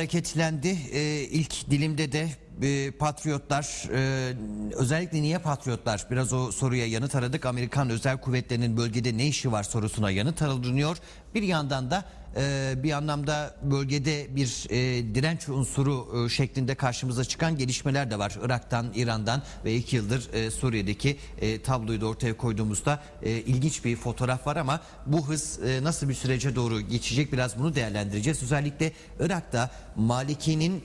hareketlendi. Ee, ilk dilimde de e, patriotlar e, özellikle niye patriotlar biraz o soruya yanıt aradık. Amerikan özel kuvvetlerinin bölgede ne işi var sorusuna yanıt aranıyor. Bir yandan da e, bir anlamda bölgede bir e, direnç unsuru e, şeklinde karşımıza çıkan gelişmeler de var. Irak'tan, İran'dan ve iki yıldır e, Suriye'deki tabloyu da ortaya koyduğumuzda ilginç bir fotoğraf var ama bu hız nasıl bir sürece doğru geçecek biraz bunu değerlendireceğiz. Özellikle Irak'ta Maliki'nin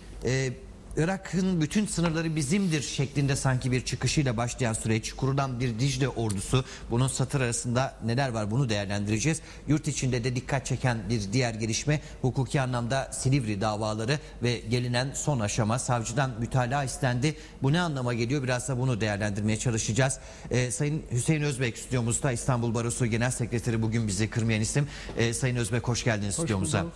Irak'ın bütün sınırları bizimdir şeklinde sanki bir çıkışıyla başlayan süreç kurulan bir Dicle ordusu bunun satır arasında neler var bunu değerlendireceğiz. Yurt içinde de dikkat çeken bir diğer gelişme hukuki anlamda Silivri davaları ve gelinen son aşama savcıdan mütalaa istendi. Bu ne anlama geliyor biraz da bunu değerlendirmeye çalışacağız. Ee, Sayın Hüseyin Özbek stüdyomuzda İstanbul Barosu Genel Sekreteri bugün bizi kırmayan isim. Ee, Sayın Özbek hoş geldiniz stüdyomuza. bulduk.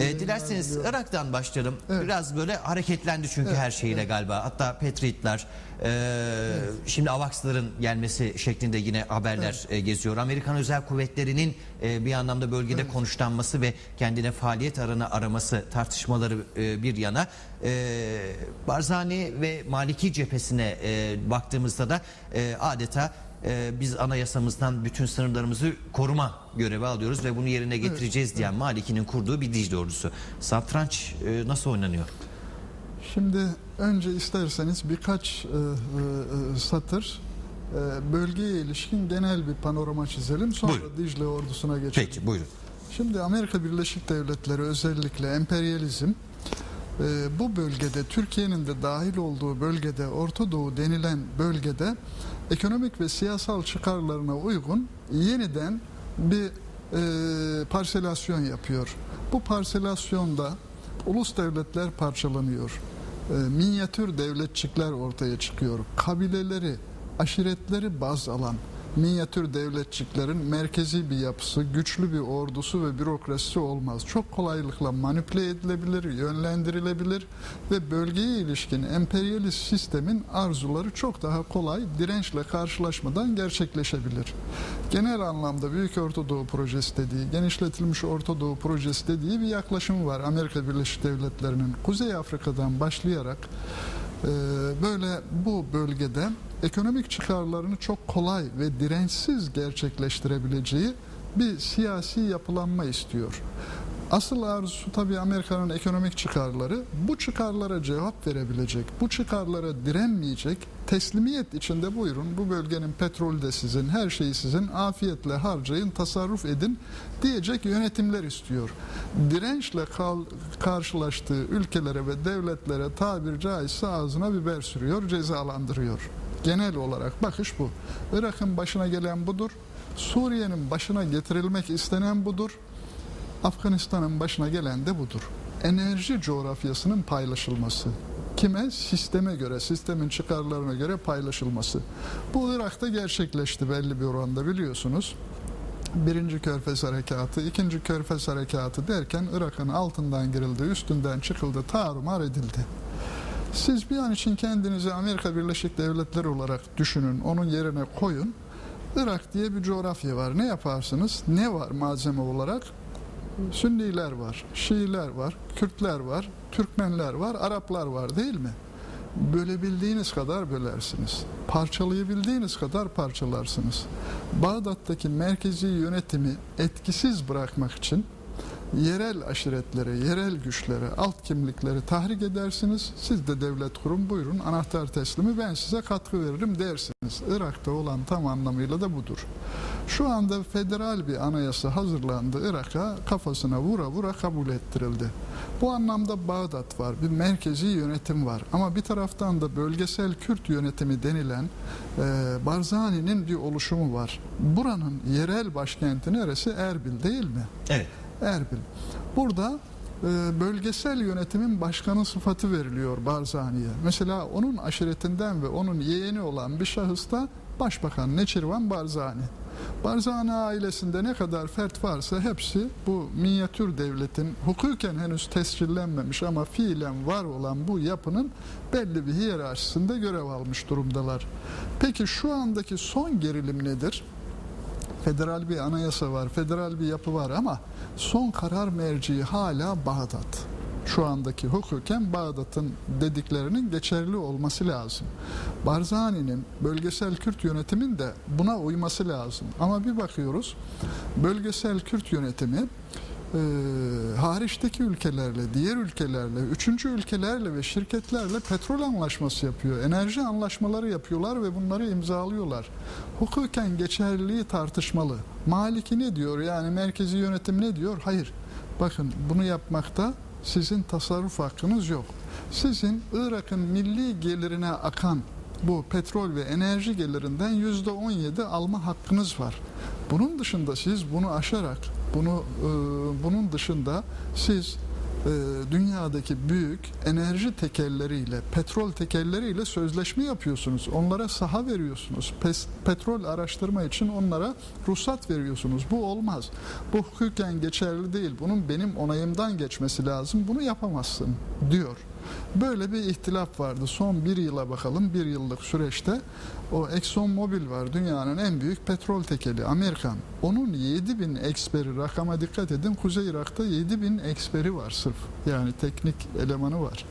Ee, dilerseniz Irak'tan başlayalım. Biraz böyle hareketlendi çünkü her şeyiyle galiba. Hatta Patriotlar, e, şimdi Avax'ların gelmesi şeklinde yine haberler e, geziyor. Amerikan özel kuvvetlerinin e, bir anlamda bölgede konuşlanması ve kendine faaliyet aranı araması tartışmaları e, bir yana. E, Barzani ve Maliki cephesine e, baktığımızda da e, adeta e, biz anayasamızdan bütün sınırlarımızı koruma görevi alıyoruz ve bunu yerine getireceğiz diyen Maliki'nin kurduğu bir Dicle ordusu. Satranç e, nasıl oynanıyor? Şimdi önce isterseniz birkaç e, e, satır e, bölgeye ilişkin genel bir panorama çizelim. Sonra Buyurun. Dicle ordusuna geçelim. Peki buyurun. Şimdi Amerika Birleşik Devletleri özellikle emperyalizm e, bu bölgede Türkiye'nin de dahil olduğu bölgede Orta Doğu denilen bölgede ekonomik ve siyasal çıkarlarına uygun yeniden bir e, parselasyon yapıyor. Bu parselasyonda ulus devletler parçalanıyor. E, minyatür devletçikler ortaya çıkıyor. Kabileleri, aşiretleri baz alan minyatür devletçiklerin merkezi bir yapısı, güçlü bir ordusu ve bürokrasisi olmaz. Çok kolaylıkla manipüle edilebilir, yönlendirilebilir ve bölgeye ilişkin emperyalist sistemin arzuları çok daha kolay dirençle karşılaşmadan gerçekleşebilir. Genel anlamda Büyük Orta Doğu Projesi dediği, genişletilmiş Orta Doğu Projesi dediği bir yaklaşım var Amerika Birleşik Devletleri'nin. Kuzey Afrika'dan başlayarak ee, böyle bu bölgede ekonomik çıkarlarını çok kolay ve dirençsiz gerçekleştirebileceği bir siyasi yapılanma istiyor. Asıl arzusu tabii Amerika'nın ekonomik çıkarları. Bu çıkarlara cevap verebilecek, bu çıkarlara direnmeyecek, teslimiyet içinde buyurun bu bölgenin petrolü de sizin, her şeyi sizin, afiyetle harcayın, tasarruf edin diyecek yönetimler istiyor. Dirençle kal- karşılaştığı ülkelere ve devletlere tabir caizse ağzına biber sürüyor, cezalandırıyor. Genel olarak bakış bu. Irak'ın başına gelen budur. Suriye'nin başına getirilmek istenen budur. Afganistan'ın başına gelen de budur. Enerji coğrafyasının paylaşılması. Kime? Sisteme göre, sistemin çıkarlarına göre paylaşılması. Bu Irak'ta gerçekleşti belli bir oranda biliyorsunuz. Birinci Körfez Harekatı, ikinci Körfez Harekatı derken Irak'ın altından girildi, üstünden çıkıldı, tarumar edildi. Siz bir an için kendinizi Amerika Birleşik Devletleri olarak düşünün, onun yerine koyun. Irak diye bir coğrafya var. Ne yaparsınız? Ne var malzeme olarak? Sünniler var, Şiiler var, Kürtler var, Türkmenler var, Araplar var değil mi? Bölebildiğiniz kadar bölersiniz. Parçalayabildiğiniz kadar parçalarsınız. Bağdat'taki merkezi yönetimi etkisiz bırakmak için yerel aşiretlere, yerel güçlere, alt kimlikleri tahrik edersiniz. Siz de devlet kurum buyurun anahtar teslimi ben size katkı veririm dersiniz. Irak'ta olan tam anlamıyla da budur. Şu anda federal bir anayasa hazırlandı Irak'a kafasına vura vura kabul ettirildi. Bu anlamda Bağdat var, bir merkezi yönetim var. Ama bir taraftan da bölgesel Kürt yönetimi denilen e, Barzani'nin bir oluşumu var. Buranın yerel başkenti neresi? Erbil değil mi? Evet. Erbil. Burada e, bölgesel yönetimin başkanı sıfatı veriliyor Barzani'ye. Mesela onun aşiretinden ve onun yeğeni olan bir şahısta Başbakan Neçirvan Barzani. Barzani ailesinde ne kadar fert varsa hepsi bu minyatür devletin hukuken henüz tescillenmemiş ama fiilen var olan bu yapının belli bir hiyerarşisinde görev almış durumdalar. Peki şu andaki son gerilim nedir? Federal bir anayasa var, federal bir yapı var ama son karar merciği hala Bağdat. şu andaki hukuken Bağdat'ın dediklerinin geçerli olması lazım. Barzani'nin bölgesel Kürt yönetimin de buna uyması lazım. Ama bir bakıyoruz bölgesel Kürt yönetimi e, hariçteki ülkelerle, diğer ülkelerle, üçüncü ülkelerle ve şirketlerle petrol anlaşması yapıyor. Enerji anlaşmaları yapıyorlar ve bunları imzalıyorlar. Hukuken geçerliliği tartışmalı. Maliki ne diyor? Yani merkezi yönetim ne diyor? Hayır. Bakın bunu yapmakta sizin tasarruf hakkınız yok. Sizin Irak'ın milli gelirine akan bu petrol ve enerji gelirinden yüzde 17 alma hakkınız var. Bunun dışında siz bunu aşarak, bunu e, bunun dışında siz e, dünyadaki büyük enerji tekelleriyle, petrol tekelleriyle sözleşme yapıyorsunuz. Onlara saha veriyorsunuz. Pes, petrol araştırma için onlara ruhsat veriyorsunuz. Bu olmaz. Bu hukuken geçerli değil. Bunun benim onayımdan geçmesi lazım. Bunu yapamazsın diyor. Böyle bir ihtilaf vardı. Son bir yıla bakalım, bir yıllık süreçte o Exxon Mobil var. Dünyanın en büyük petrol tekeli Amerikan. Onun 7000 eksperi, rakama dikkat edin. Kuzey Irak'ta 7000 eksperi var sırf. Yani teknik elemanı var.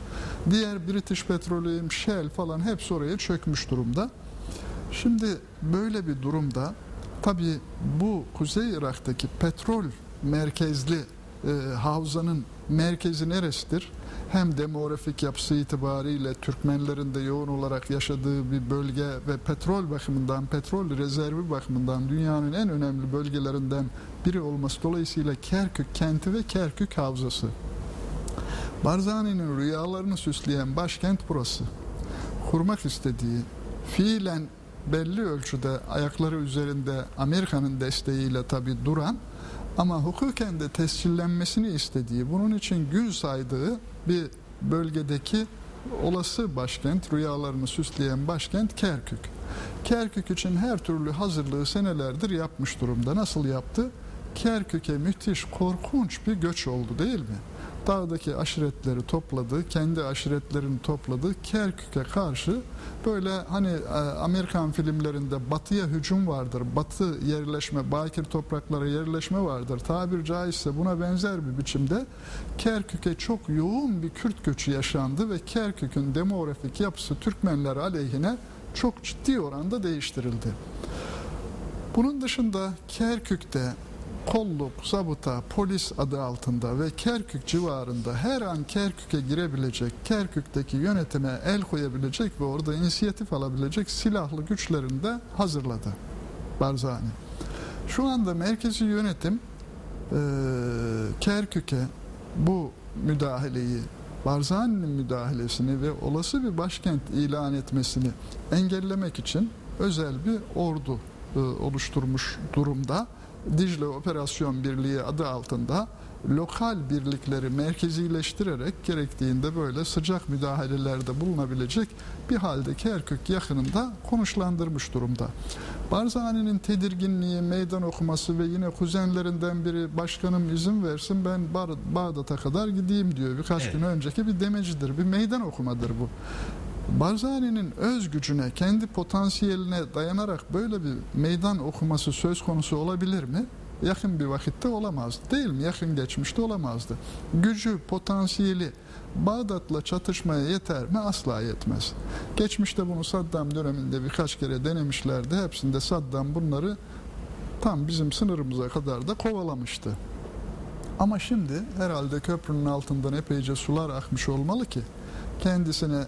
Diğer British Petroleum, Shell falan hepsi oraya çökmüş durumda. Şimdi böyle bir durumda tabii bu Kuzey Irak'taki petrol merkezli e, havzanın merkezi neresidir? Hem demografik yapısı itibariyle Türkmenlerin de yoğun olarak yaşadığı bir bölge ve petrol bakımından, petrol rezervi bakımından dünyanın en önemli bölgelerinden biri olması dolayısıyla Kerkük kenti ve Kerkük havzası. Barzani'nin rüyalarını süsleyen başkent burası. Kurmak istediği, fiilen belli ölçüde ayakları üzerinde Amerika'nın desteğiyle tabi duran ama hukuken de tescillenmesini istediği, bunun için gün saydığı bir bölgedeki olası başkent, rüyalarını süsleyen başkent Kerkük. Kerkük için her türlü hazırlığı senelerdir yapmış durumda. Nasıl yaptı? Kerkük'e müthiş, korkunç bir göç oldu değil mi? Dağdaki aşiretleri topladı, kendi aşiretlerini topladı. Kerkük'e karşı böyle hani e, Amerikan filmlerinde batıya hücum vardır. Batı yerleşme, bakir topraklara yerleşme vardır. Tabir caizse buna benzer bir biçimde Kerkük'e çok yoğun bir Kürt göçü yaşandı ve Kerkük'ün demografik yapısı Türkmenler aleyhine çok ciddi oranda değiştirildi. Bunun dışında Kerkük'te kolluk, zabıta, polis adı altında ve Kerkük civarında her an Kerkük'e girebilecek, Kerkük'teki yönetime el koyabilecek ve orada inisiyatif alabilecek silahlı güçlerini de hazırladı Barzani. Şu anda merkezi yönetim e, Kerkük'e bu müdahaleyi, Barzani'nin müdahalesini ve olası bir başkent ilan etmesini engellemek için özel bir ordu e, oluşturmuş durumda. Dicle Operasyon Birliği adı altında lokal birlikleri merkezileştirerek gerektiğinde böyle sıcak müdahalelerde bulunabilecek bir halde Kerkük yakınında konuşlandırmış durumda. Barzani'nin tedirginliği, meydan okuması ve yine kuzenlerinden biri başkanım izin versin ben Bağdat'a kadar gideyim diyor. Birkaç Evet. gün önceki bir demecidir, bir meydan okumadır bu. Barzani'nin öz gücüne, kendi potansiyeline dayanarak böyle bir meydan okuması söz konusu olabilir mi? Yakın bir vakitte olamazdı değil mi? Yakın geçmişte olamazdı. Gücü, potansiyeli Bağdat'la çatışmaya yeter mi? Asla yetmez. Geçmişte bunu Saddam döneminde birkaç kere denemişlerdi. Hepsinde Saddam bunları tam bizim sınırımıza kadar da kovalamıştı. Ama şimdi herhalde köprünün altından epeyce sular akmış olmalı ki kendisine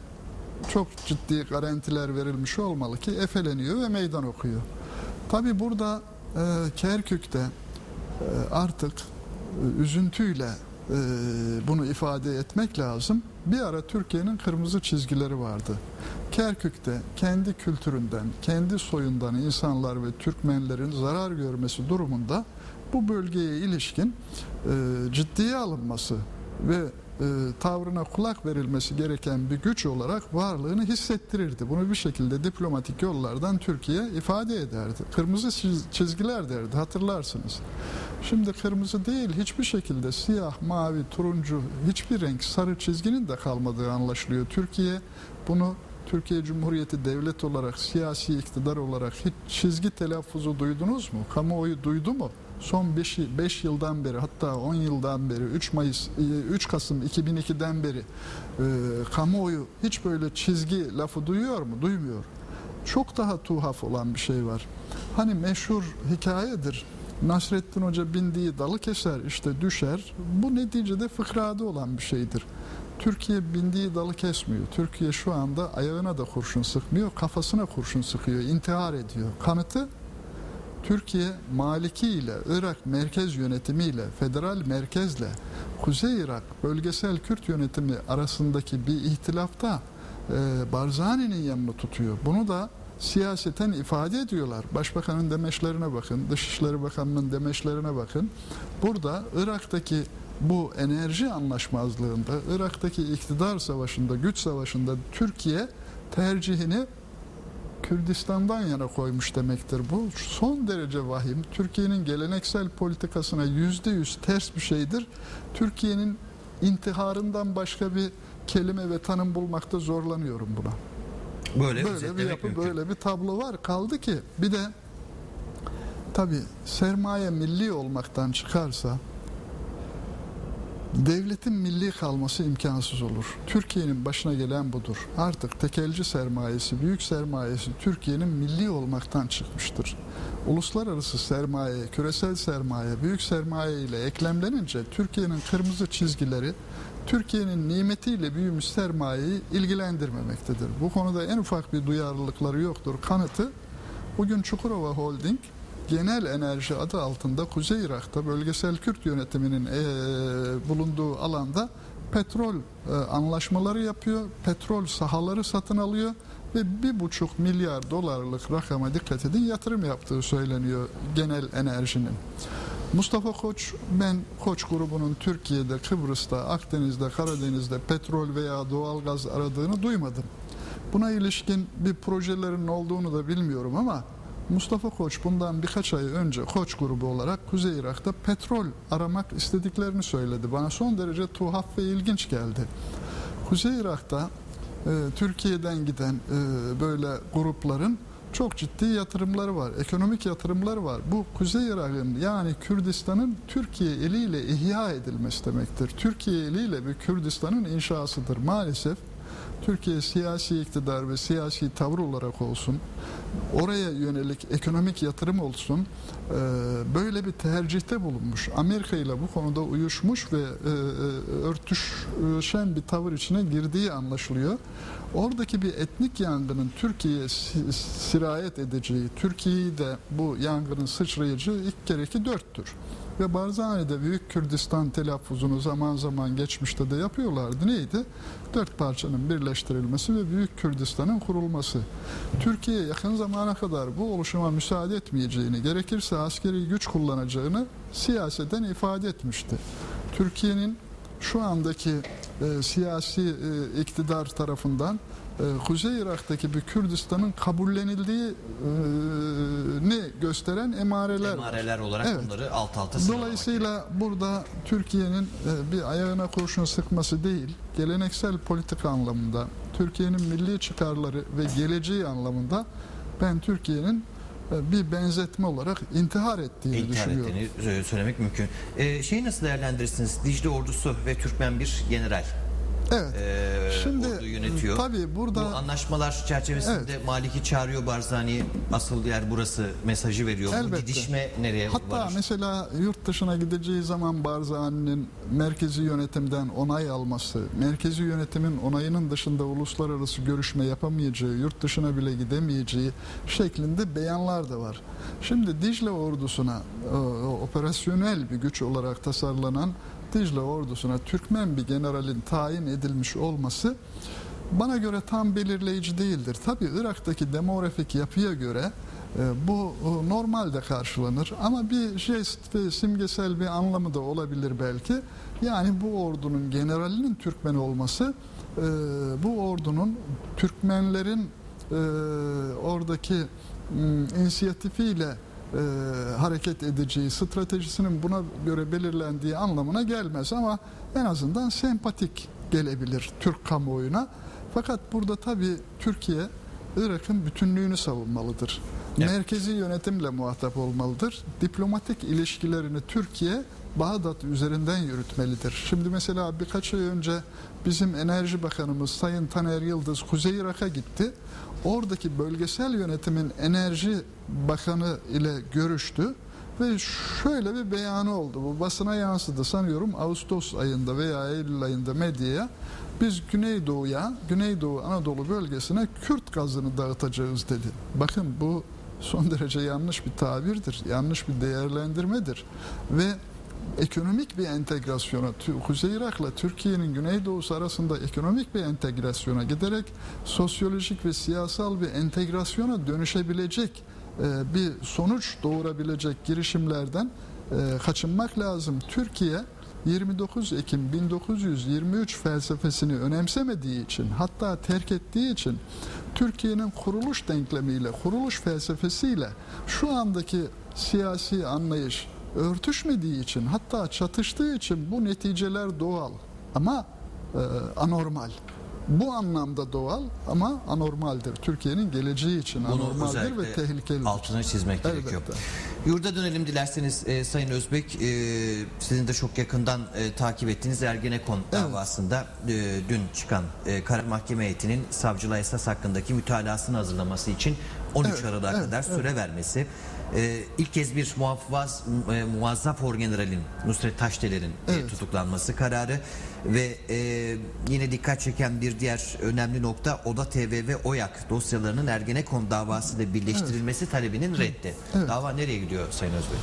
çok ciddi garantiler verilmiş olmalı ki efeleniyor ve meydan okuyor. Tabi burada e, Kerkük'te e, artık e, üzüntüyle e, bunu ifade etmek lazım. Bir ara Türkiye'nin kırmızı çizgileri vardı. Kerkük'te kendi kültüründen, kendi soyundan insanlar ve Türkmenlerin zarar görmesi durumunda bu bölgeye ilişkin e, ciddiye alınması ve e, tavrına kulak verilmesi gereken bir güç olarak varlığını hissettirirdi. Bunu bir şekilde diplomatik yollardan Türkiye ifade ederdi. Kırmızı çiz- çizgiler derdi hatırlarsınız. Şimdi kırmızı değil hiçbir şekilde siyah, mavi, turuncu hiçbir renk sarı çizginin de kalmadığı anlaşılıyor. Türkiye bunu Türkiye Cumhuriyeti devlet olarak, siyasi iktidar olarak hiç çizgi telaffuzu duydunuz mu? Kamuoyu duydu mu? Son 5 yıldan beri hatta 10 yıldan beri 3 Mayıs e, 3 Kasım 2002'den beri e, kamuoyu hiç böyle çizgi lafı duyuyor mu? Duymuyor. Çok daha tuhaf olan bir şey var. Hani meşhur hikayedir. Nasrettin Hoca bindiği dalı keser işte düşer. Bu neticede fıkrada olan bir şeydir. Türkiye bindiği dalı kesmiyor. Türkiye şu anda ayağına da kurşun sıkmıyor, kafasına kurşun sıkıyor, intihar ediyor. Kanıtı Türkiye Maliki ile Irak merkez yönetimiyle federal merkezle Kuzey Irak bölgesel Kürt yönetimi arasındaki bir ihtilafta e, Barzani'nin yanını tutuyor. Bunu da siyaseten ifade ediyorlar. Başbakanın demeçlerine bakın, Dışişleri Bakanı'nın demeçlerine bakın. Burada Irak'taki bu enerji anlaşmazlığında, Irak'taki iktidar savaşında, güç savaşında Türkiye tercihini Kürdistan'dan yana koymuş demektir. Bu son derece vahim. Türkiye'nin geleneksel politikasına yüzde yüz ters bir şeydir. Türkiye'nin intiharından başka bir kelime ve tanım bulmakta zorlanıyorum buna. Böyle, Böyle bir yapı, mümkün. böyle bir tablo var. Kaldı ki bir de tabi sermaye milli olmaktan çıkarsa devletin milli kalması imkansız olur. Türkiye'nin başına gelen budur. Artık tekelci sermayesi, büyük sermayesi Türkiye'nin milli olmaktan çıkmıştır. Uluslararası sermaye, küresel sermaye, büyük sermaye ile eklemlenince Türkiye'nin kırmızı çizgileri Türkiye'nin nimetiyle büyümüş sermayeyi ilgilendirmemektedir. Bu konuda en ufak bir duyarlılıkları yoktur. Kanıtı bugün Çukurova Holding genel enerji adı altında Kuzey Irak'ta bölgesel Kürt yönetiminin eee, bulunduğu alanda petrol eee, anlaşmaları yapıyor, petrol sahaları satın alıyor ve bir buçuk milyar dolarlık rakama dikkat edin yatırım yaptığı söyleniyor genel enerjinin. Mustafa Koç, ben Koç grubunun Türkiye'de, Kıbrıs'ta, Akdeniz'de, Karadeniz'de petrol veya doğalgaz aradığını duymadım. Buna ilişkin bir projelerin olduğunu da bilmiyorum ama Mustafa Koç bundan birkaç ay önce Koç grubu olarak Kuzey Irak'ta petrol aramak istediklerini söyledi. Bana son derece tuhaf ve ilginç geldi. Kuzey Irak'ta e, Türkiye'den giden e, böyle grupların çok ciddi yatırımları var. Ekonomik yatırımları var. Bu Kuzey Irak'ın yani Kürdistan'ın Türkiye eliyle ihya edilmesi demektir. Türkiye eliyle bir Kürdistan'ın inşasıdır. Maalesef Türkiye siyasi iktidar ve siyasi tavır olarak olsun, oraya yönelik ekonomik yatırım olsun, e, böyle bir tercihte bulunmuş. Amerika ile bu konuda uyuşmuş ve e, e, örtüşen bir tavır içine girdiği anlaşılıyor. Oradaki bir etnik yangının Türkiye'ye si- sirayet edeceği, Türkiye'yi de bu yangının sıçrayacağı ilk gereki dörttür. Ve Barzani'de Büyük Kürdistan telaffuzunu zaman zaman geçmişte de yapıyorlardı. Neydi? Dört parçanın birleştirilmesi ve Büyük Kürdistan'ın kurulması. Türkiye yakın zamana kadar bu oluşuma müsaade etmeyeceğini, gerekirse askeri güç kullanacağını siyaseten ifade etmişti. Türkiye'nin şu andaki e, siyasi e, iktidar tarafından Kuzey Irak'taki bir Kürdistan'ın kabullenildiği e, ne gösteren emareler. Emareler olarak Evet. bunları alt alta Dolayısıyla burada Türkiye'nin e, bir ayağına kurşun sıkması değil, geleneksel politika anlamında, Türkiye'nin milli çıkarları ve geleceği anlamında ben Türkiye'nin e, bir benzetme olarak intihar ettiğini İntihar düşünüyorum. ettiğini e, söylemek mümkün. Ee, şeyi nasıl değerlendirirsiniz? Dicle ordusu ve Türkmen bir general Evet. e, Şimdi orduyu yönetiyor. tabii burada Bu anlaşmalar çerçevesinde Maliki çağırıyor Barzani asıl yer burası mesajı veriyor. Bu Elbette. gidişme nereye Hatta varır? mesela yurt dışına gideceği zaman Barzani'nin merkezi yönetimden onay alması, merkezi yönetimin onayının dışında uluslararası görüşme yapamayacağı, yurt dışına bile gidemeyeceği şeklinde beyanlar da var. Şimdi Dicle ordusuna e, operasyonel bir güç olarak tasarlanan Dicle ordusuna Türkmen bir generalin tayin edilmiş olması bana göre tam belirleyici değildir. Tabi Irak'taki demografik yapıya göre e, bu e, normalde karşılanır ama bir jest ve simgesel bir anlamı da olabilir belki. Yani bu ordunun generalinin Türkmen olması e, bu ordunun Türkmenlerin oradaki inisiyatifiyle e, hareket edeceği, stratejisinin buna göre belirlendiği anlamına gelmez ama en azından sempatik gelebilir Türk kamuoyuna. Fakat burada tabii Türkiye Irak'ın bütünlüğünü savunmalıdır. Evet. merkezi yönetimle muhatap olmalıdır. Diplomatik ilişkilerini Türkiye Bağdat üzerinden yürütmelidir. Şimdi mesela birkaç ay önce bizim Enerji Bakanımız Sayın Taner Yıldız Kuzey Irak'a gitti. Oradaki bölgesel yönetimin Enerji Bakanı ile görüştü ve şöyle bir beyanı oldu. Bu basına yansıdı sanıyorum Ağustos ayında veya Eylül ayında medyaya. Biz Güneydoğu'ya, Güneydoğu Anadolu bölgesine Kürt gazını dağıtacağız dedi. Bakın bu son derece yanlış bir tabirdir, yanlış bir değerlendirmedir. Ve ekonomik bir entegrasyona, Kuzey Irak'la Türkiye'nin Güneydoğu'su arasında ekonomik bir entegrasyona giderek sosyolojik ve siyasal bir entegrasyona dönüşebilecek e, bir sonuç doğurabilecek girişimlerden e, kaçınmak lazım. Türkiye 29 Ekim 1923 felsefesini önemsemediği için hatta terk ettiği için Türkiye'nin kuruluş denklemiyle, kuruluş felsefesiyle şu andaki siyasi anlayış örtüşmediği için hatta çatıştığı için bu neticeler doğal ama e, anormal. Bu anlamda doğal ama anormaldir. Türkiye'nin geleceği için Bunu anormaldir ve tehlikelidir. altına çizmek Elbette. gerekiyor. Yurda dönelim dilerseniz e, Sayın Özbek. E, sizin de çok yakından e, takip ettiğiniz Ergenekon davasında e, dün çıkan e, karar mahkeme heyetinin savcılığa esas hakkındaki mütalasını hazırlaması için 13 Evet, Aralık'a evet, kadar süre vermesi. E, ilk kez bir muhaffaz, e, muazzaf orgeneralin Nusret Taşdeler'in e, Evet. tutuklanması kararı ve e, yine dikkat çeken bir diğer önemli nokta Oda TV ve OYAK dosyalarının Ergenekon davasıyla birleştirilmesi talebinin reddi. Evet. Dava nereye gidiyor Sayın Özbey?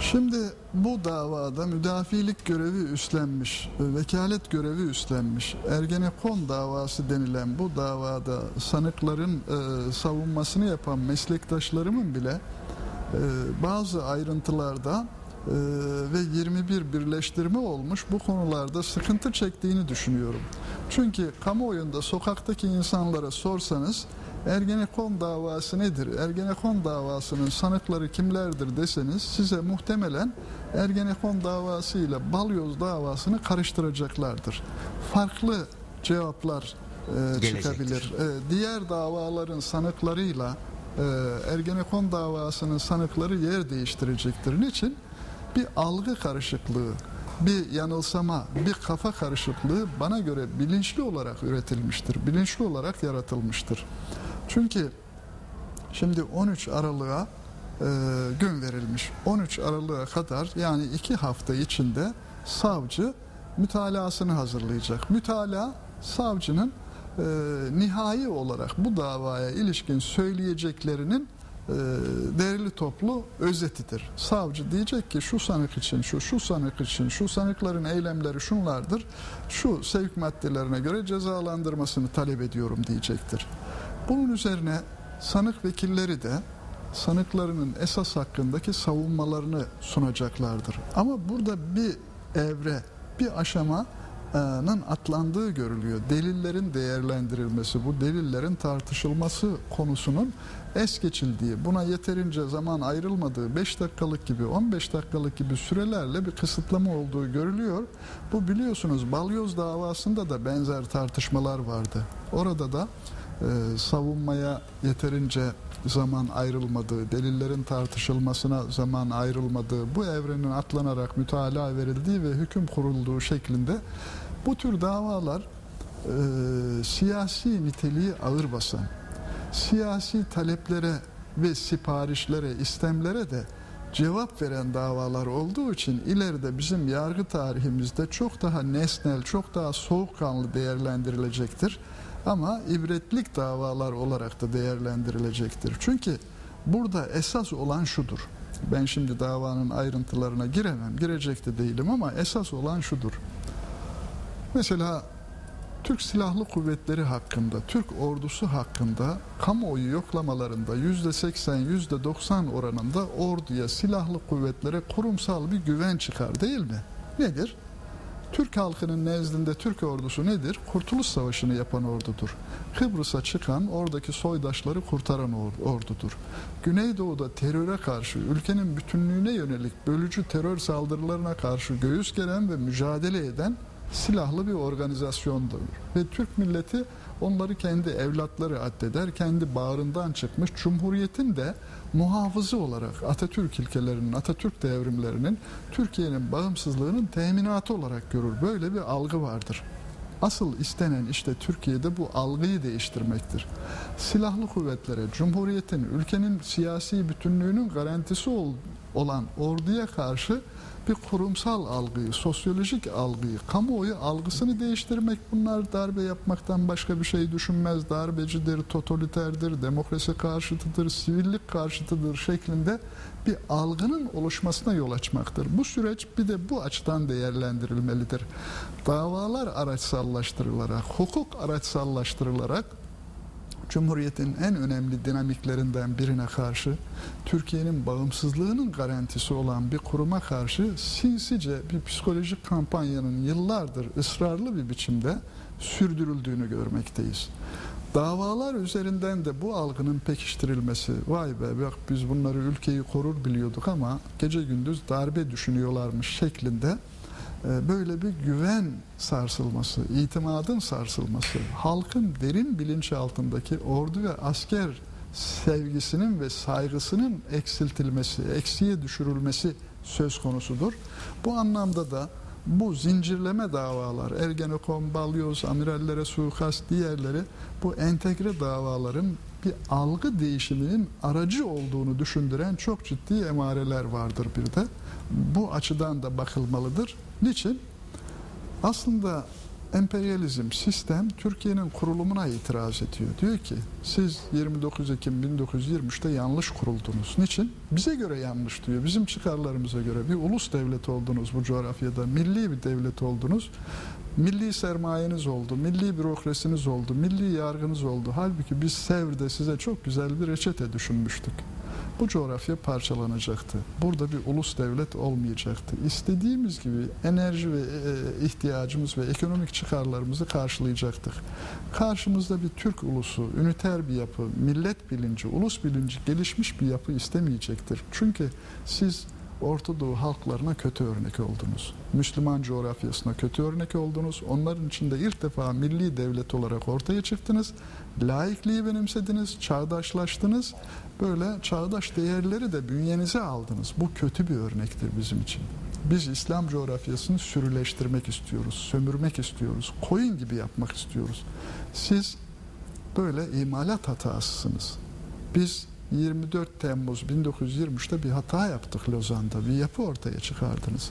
Şimdi bu davada müdafilik görevi üstlenmiş, e, vekalet görevi üstlenmiş. Ergenekon davası denilen bu davada sanıkların e, savunmasını yapan meslektaşlarımın bile e, bazı ayrıntılarda e, ve 21 birleştirme olmuş bu konularda sıkıntı çektiğini düşünüyorum. Çünkü kamuoyunda sokaktaki insanlara sorsanız Ergenekon davası nedir? Ergenekon davasının sanıkları kimlerdir deseniz size muhtemelen Ergenekon davası ile Balyoz davasını karıştıracaklardır. Farklı cevaplar e, çıkabilir. E, diğer davaların sanıklarıyla e, Ergenekon davasının sanıkları yer değiştirecektir. Niçin? Bir algı karışıklığı, bir yanılsama, bir kafa karışıklığı bana göre bilinçli olarak üretilmiştir. Bilinçli olarak yaratılmıştır. Çünkü şimdi 13 Aralık'a e, gün verilmiş. 13 Aralık'a kadar yani iki hafta içinde savcı mütalasını hazırlayacak. Mütalaa savcının e, nihai olarak bu davaya ilişkin söyleyeceklerinin e, derli toplu özetidir. Savcı diyecek ki şu sanık için şu, şu sanık için şu sanıkların eylemleri şunlardır. Şu sevk maddelerine göre cezalandırmasını talep ediyorum diyecektir. Bunun üzerine sanık vekilleri de sanıklarının esas hakkındaki savunmalarını sunacaklardır. Ama burada bir evre, bir aşamanın atlandığı görülüyor. Delillerin değerlendirilmesi, bu delillerin tartışılması konusunun es geçildiği, buna yeterince zaman ayrılmadığı 5 dakikalık gibi, 15 dakikalık gibi sürelerle bir kısıtlama olduğu görülüyor. Bu biliyorsunuz Balyoz davasında da benzer tartışmalar vardı. Orada da e, savunmaya yeterince zaman ayrılmadığı, delillerin tartışılmasına zaman ayrılmadığı, bu evrenin atlanarak mütalaa verildiği ve hüküm kurulduğu şeklinde bu tür davalar e, siyasi niteliği ağır basan, siyasi taleplere ve siparişlere, istemlere de cevap veren davalar olduğu için ileride bizim yargı tarihimizde çok daha nesnel, çok daha soğukkanlı değerlendirilecektir. Ama ibretlik davalar olarak da değerlendirilecektir. Çünkü burada esas olan şudur. Ben şimdi davanın ayrıntılarına giremem, girecek de değilim ama esas olan şudur. Mesela Türk Silahlı Kuvvetleri hakkında, Türk ordusu hakkında kamuoyu yoklamalarında %80, %90 oranında orduya, silahlı kuvvetlere kurumsal bir güven çıkar değil mi? Nedir? Türk halkının nezdinde Türk ordusu nedir? Kurtuluş Savaşı'nı yapan ordudur. Kıbrıs'a çıkan, oradaki soydaşları kurtaran or- ordudur. Güneydoğu'da teröre karşı, ülkenin bütünlüğüne yönelik bölücü terör saldırılarına karşı göğüs geren ve mücadele eden silahlı bir organizasyondur. Ve Türk milleti onları kendi evlatları addeder, kendi bağrından çıkmış Cumhuriyet'in de muhafızı olarak Atatürk ilkelerinin, Atatürk devrimlerinin Türkiye'nin bağımsızlığının teminatı olarak görür. Böyle bir algı vardır. Asıl istenen işte Türkiye'de bu algıyı değiştirmektir. Silahlı kuvvetlere, Cumhuriyet'in, ülkenin siyasi bütünlüğünün garantisi ol- olan orduya karşı bir kurumsal algıyı, sosyolojik algıyı, kamuoyu algısını değiştirmek bunlar darbe yapmaktan başka bir şey düşünmez. Darbecidir, totaliterdir, demokrasi karşıtıdır, sivillik karşıtıdır şeklinde bir algının oluşmasına yol açmaktır. Bu süreç bir de bu açıdan değerlendirilmelidir. Davalar araçsallaştırılarak, hukuk araçsallaştırılarak Cumhuriyet'in en önemli dinamiklerinden birine karşı Türkiye'nin bağımsızlığının garantisi olan bir kuruma karşı sinsice bir psikolojik kampanyanın yıllardır ısrarlı bir biçimde sürdürüldüğünü görmekteyiz. Davalar üzerinden de bu algının pekiştirilmesi, vay be bak biz bunları ülkeyi korur biliyorduk ama gece gündüz darbe düşünüyorlarmış şeklinde böyle bir güven sarsılması, itimadın sarsılması, halkın derin bilinç altındaki ordu ve asker sevgisinin ve saygısının eksiltilmesi, eksiye düşürülmesi söz konusudur. Bu anlamda da bu zincirleme davalar, Ergenekon, Balyoz, amirallere suikast, diğerleri bu entegre davaların bir algı değişiminin aracı olduğunu düşündüren çok ciddi emareler vardır bir de. Bu açıdan da bakılmalıdır. Niçin? Aslında emperyalizm sistem Türkiye'nin kurulumuna itiraz ediyor. Diyor ki siz 29 Ekim 1923'te yanlış kuruldunuz. Niçin? Bize göre yanlış diyor. Bizim çıkarlarımıza göre bir ulus devlet oldunuz bu coğrafyada. Milli bir devlet oldunuz. Milli sermayeniz oldu, milli bürokrasiniz oldu, milli yargınız oldu. Halbuki biz Sevr'de size çok güzel bir reçete düşünmüştük. Bu coğrafya parçalanacaktı. Burada bir ulus devlet olmayacaktı. İstediğimiz gibi enerji ve e, ihtiyacımız ve ekonomik çıkarlarımızı karşılayacaktık. Karşımızda bir Türk ulusu, üniter bir yapı, millet bilinci, ulus bilinci gelişmiş bir yapı istemeyecektir. Çünkü siz Orta Doğu halklarına kötü örnek oldunuz. Müslüman coğrafyasına kötü örnek oldunuz. Onların içinde ilk defa milli devlet olarak ortaya çıktınız. Laikliği benimsediniz, çağdaşlaştınız. Böyle çağdaş değerleri de bünyenize aldınız. Bu kötü bir örnektir bizim için. Biz İslam coğrafyasını sürüleştirmek istiyoruz, sömürmek istiyoruz, koyun gibi yapmak istiyoruz. Siz böyle imalat hatasısınız. Biz 24 Temmuz 1923'te bir hata yaptık Lozan'da. Bir yapı ortaya çıkardınız.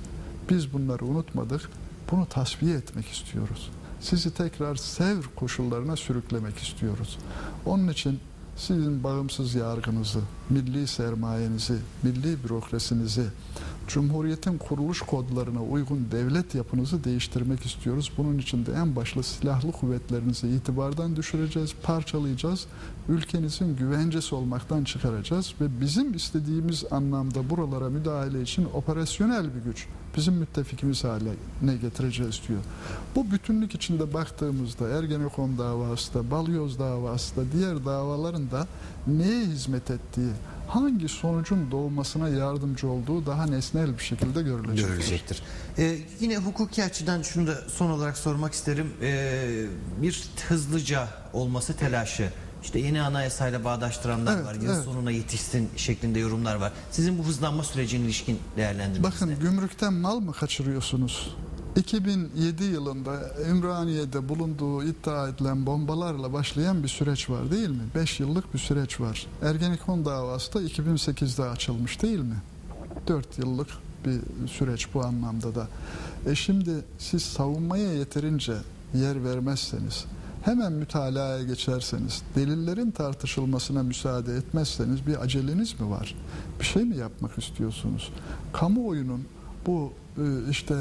Biz bunları unutmadık. Bunu tasfiye etmek istiyoruz. Sizi tekrar Sevr koşullarına sürüklemek istiyoruz. Onun için sizin bağımsız yargınızı, milli sermayenizi, milli bürokrasinizi, Cumhuriyetin kuruluş kodlarına uygun devlet yapınızı değiştirmek istiyoruz. Bunun için de en başta silahlı kuvvetlerinizi itibardan düşüreceğiz, parçalayacağız. Ülkenizin güvencesi olmaktan çıkaracağız ve bizim istediğimiz anlamda buralara müdahale için operasyonel bir güç bizim müttefikimiz haline getireceğiz diyor. Bu bütünlük içinde baktığımızda Ergenekon davası da, Balyoz davası da, diğer davaların da neye hizmet ettiği, hangi sonucun doğmasına yardımcı olduğu daha nesnel bir şekilde görülecektir. görülecektir. Ee, yine hukuki açıdan şunu da son olarak sormak isterim. Ee, bir hızlıca olması telaşı. İşte yeni anayasayla bağdaştıranlar Evet, var. Yıl evet. sonuna yetişsin şeklinde yorumlar var. Sizin bu hızlanma sürecine ilişkin değerlendirmeniz Bakın ne? gümrükten mal mı kaçırıyorsunuz? 2007 yılında Ümraniye'de bulunduğu iddia edilen bombalarla başlayan bir süreç var değil mi? 5 yıllık bir süreç var. Ergenekon davası da 2008'de açılmış değil mi? 4 yıllık bir süreç bu anlamda da. E şimdi siz savunmaya yeterince yer vermezseniz, hemen mütalaya geçerseniz, delillerin tartışılmasına müsaade etmezseniz bir aceleniz mi var? Bir şey mi yapmak istiyorsunuz? Kamuoyunun bu e, işte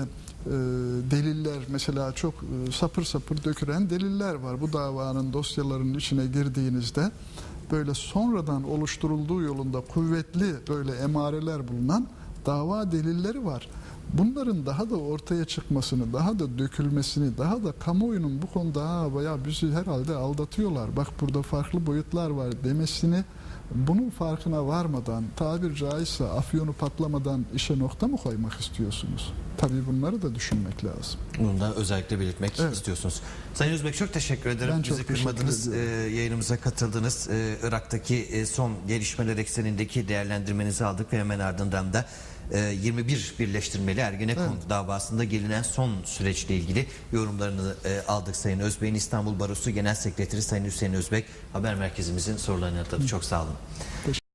deliller mesela çok e, sapır sapır dökülen deliller var. Bu davanın dosyalarının içine girdiğinizde böyle sonradan oluşturulduğu yolunda kuvvetli böyle emareler bulunan dava delilleri var. Bunların daha da ortaya çıkmasını, daha da dökülmesini, daha da kamuoyunun bu konuda ha bayağı bizi herhalde aldatıyorlar. Bak burada farklı boyutlar var demesini bunun farkına varmadan tabir caizse afyonu patlamadan işe nokta mı koymak istiyorsunuz? Tabii bunları da düşünmek lazım. Bunu da özellikle belirtmek Evet. istiyorsunuz. Sayın Özbek çok teşekkür ederim. Ben Bizi kırmadınız, e, yayınımıza katıldınız. E, Irak'taki e, son gelişmeler eksenindeki değerlendirmenizi aldık ve hemen ardından da 21 birleştirmeli Ergenekon davasında gelinen son süreçle ilgili yorumlarını e, aldık Sayın Özbek'in İstanbul Barosu Genel Sekreteri Sayın Hüseyin Özbek haber merkezimizin sorularını yanıtladı. Çok sağ olun.